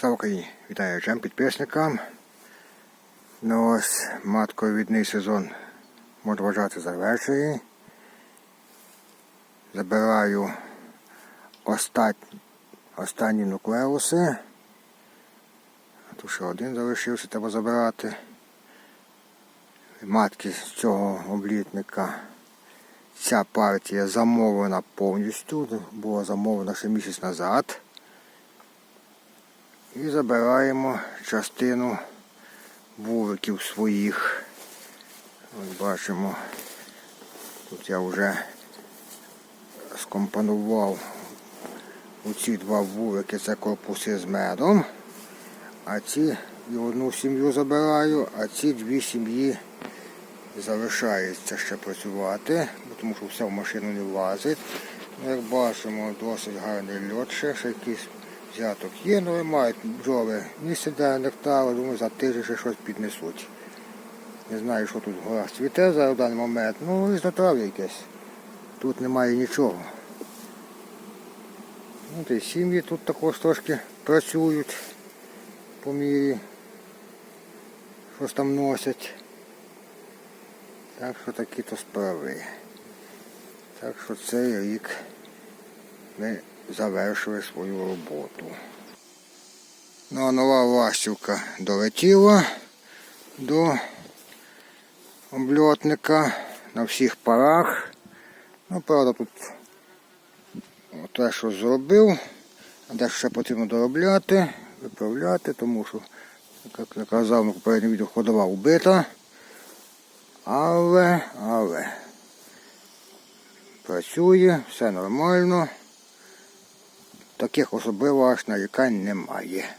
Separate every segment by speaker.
Speaker 1: Слава Україні! Вітаю всім підписникам. Ну ось матковідний сезон можна вважати завершений. Забираю остат... останні нуклеуси. Тут ще один залишився, треба забирати. Матки з цього облітника. Ця партія замовлена повністю, була замовлена ще місяць назад. І забираємо частину вуликів своїх. Ось бачимо, тут я вже скомпонував оці два вулики, це корпуси з медом. А ці і одну сім'ю забираю, а ці дві сім'ї залишається ще працювати, тому що все в машину не влазить. Як бачимо, досить гарний льот ще, ще якийсь взяток є, але мають бджоли місце для нектару, думаю, за тиждень щось піднесуть. Не знаю, що тут в горах цвіте зараз даний момент, ну різнотрав'я якесь. Тут немає нічого. Ну, та й сім'ї тут також трошки працюють по мірі. Щось там носять. Так що такі то справи. Так що цей рік ми завершили свою роботу. Ну а нова ластівка долетіла до обльотника на всіх парах. Ну, правда, тут те, що зробив, а дещо ще потрібно доробляти, виправляти, тому що, як я казав на попередньому відео, ходова вбита. Але, але працює, все нормально. Таких особливо аж нарікань немає.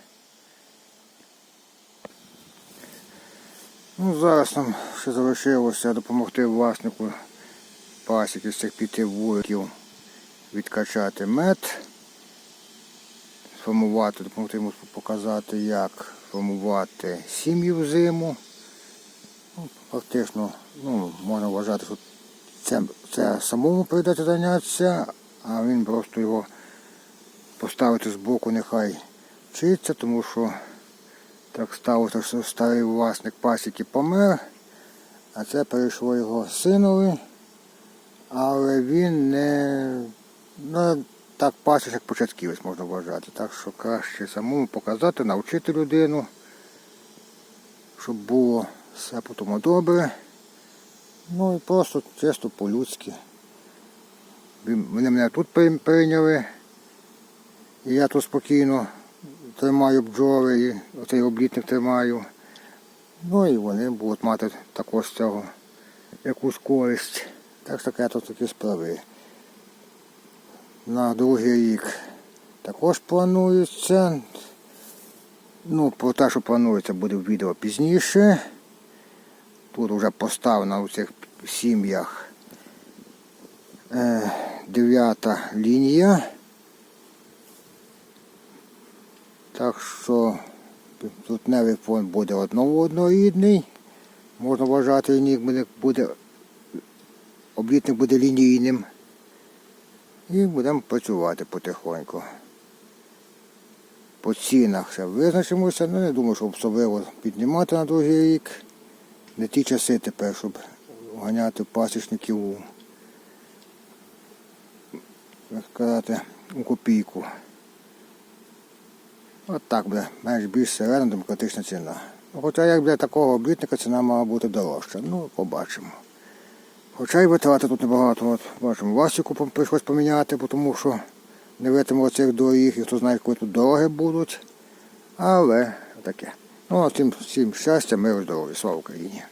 Speaker 1: Ну, зараз нам ще залишилося допомогти власнику пасіки з цих п'яти вуликів відкачати мед, сформувати, допомогти йому показати, як формувати сім'ї в зиму. Ну, фактично, ну, можна вважати, що це, це самому прийдеться зайнятися, а він просто його поставити збоку, нехай вчиться, тому що так сталося, що старий власник пасіки помер, а це перейшло його синові, але він не ну, так пасіч, як початківець можна вважати. Так що краще самому показати, навчити людину, щоб було все по тому добре. Ну і просто чисто по-людськи. Вони мене тут прийняли. І я тут спокійно тримаю бджоли, і оцей облітник тримаю. Ну і вони будуть мати також цього якусь користь. Так що таке тут такі справи. На другий рік також планується. Ну, про те, що планується, буде в відео пізніше. Тут вже поставлена у цих сім'ях е, дев'ята лінія. Так що тутневий фон буде одного однорідний. Можна вважати, лінійник буде, буде облітник буде лінійним. І будемо працювати потихоньку. По цінах ще визначимося, ну не думаю, що особливо піднімати на другий рік. Не ті часи тепер, щоб ганяти пасічників як сказати, у копійку. От так буде, менш більш середна демократична ціна. Хоча як для такого облітника ціна мала бути дорожча. Ну, побачимо. Хоча й витрати тут небагато. От, бачимо, Васіку прийшлось поміняти, тому що не витримало цих доріг, і хто знає, коли тут дороги будуть. Але таке. Ну, а всім, всім щастя, миру, здоров'я. Слава Україні!